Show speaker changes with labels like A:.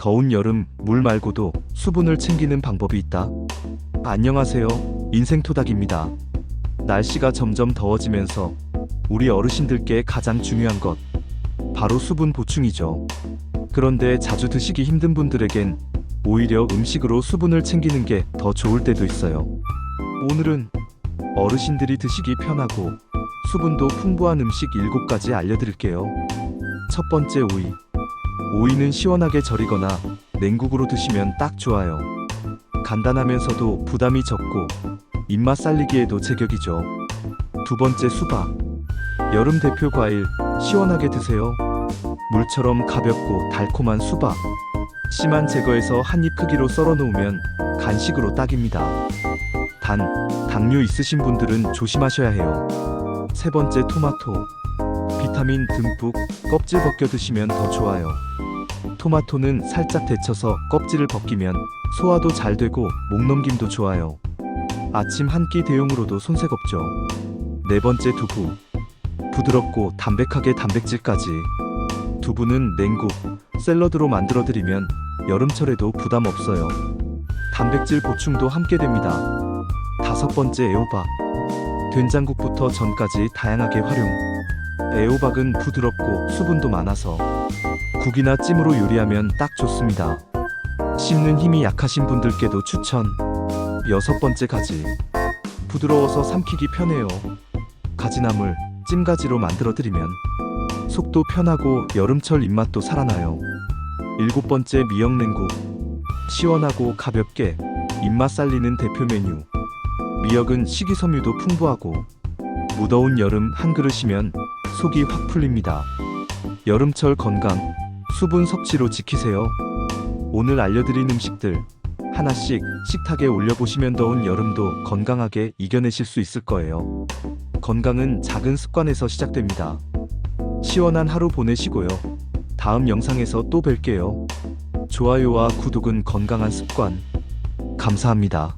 A: 더운 여름 물 말고도 수분을 챙기는 방법이 있다. 안녕하세요. 인생 토닥입니다. 날씨가 점점 더워지면서 우리 어르신들께 가장 중요한 것 바로 수분 보충이죠. 그런데 자주 드시기 힘든 분들에겐 오히려 음식으로 수분을 챙기는 게 더 좋을 때도 있어요. 오늘은 어르신들이 드시기 편하고 수분도 풍부한 음식 7가지 알려드릴게요. 첫 번째 오이. 오이는 시원하게 절이거나 냉국으로 드시면 딱 좋아요. 간단하면서도 부담이 적고 입맛 살리기에도 제격이죠. 두 번째 수박. 여름 대표 과일 시원하게 드세요. 물처럼 가볍고 달콤한 수박. 씨만 제거해서 한 입 크기로 썰어 놓으면 간식으로 딱입니다. 단, 당뇨 있으신 분들은 조심하셔야 해요. 세 번째 토마토. 비타민 듬뿍 껍질 벗겨 드시면 더 좋아요. 토마토는 살짝 데쳐서 껍질을 벗기면 소화도 잘 되고 목 넘김도 좋아요. 아침 한 끼 대용으로도 손색 없죠. 네 번째 두부. 부드럽고 담백하게 단백질까지. 두부는 냉국, 샐러드로 만들어 드리면 여름철에도 부담 없어요. 단백질 보충도 함께 됩니다. 다섯 번째 애호박. 된장국부터 전까지 다양하게 활용. 애호박은 부드럽고 수분도 많아서 국이나 찜으로 요리하면 딱 좋습니다. 씹는 힘이 약하신 분들께도 추천. 여섯 번째 가지. 부드러워서 삼키기 편해요. 가지나물, 찜가지로 만들어 드리면 속도 편하고 여름철 입맛도 살아나요. 일곱 번째 미역냉국. 시원하고 가볍게 입맛 살리는 대표 메뉴. 미역은 식이섬유도 풍부하고 무더운 여름 한 그릇이면 속이 확 풀립니다. 여름철 건강, 수분 섭취로 지키세요. 오늘 알려드린 음식들 하나씩 식탁에 올려보시면 더운 여름도 건강하게 이겨내실 수 있을 거예요. 건강은 작은 습관에서 시작됩니다. 시원한 하루 보내시고요. 다음 영상에서 또 뵐게요. 좋아요와 구독은 건강한 습관. 감사합니다.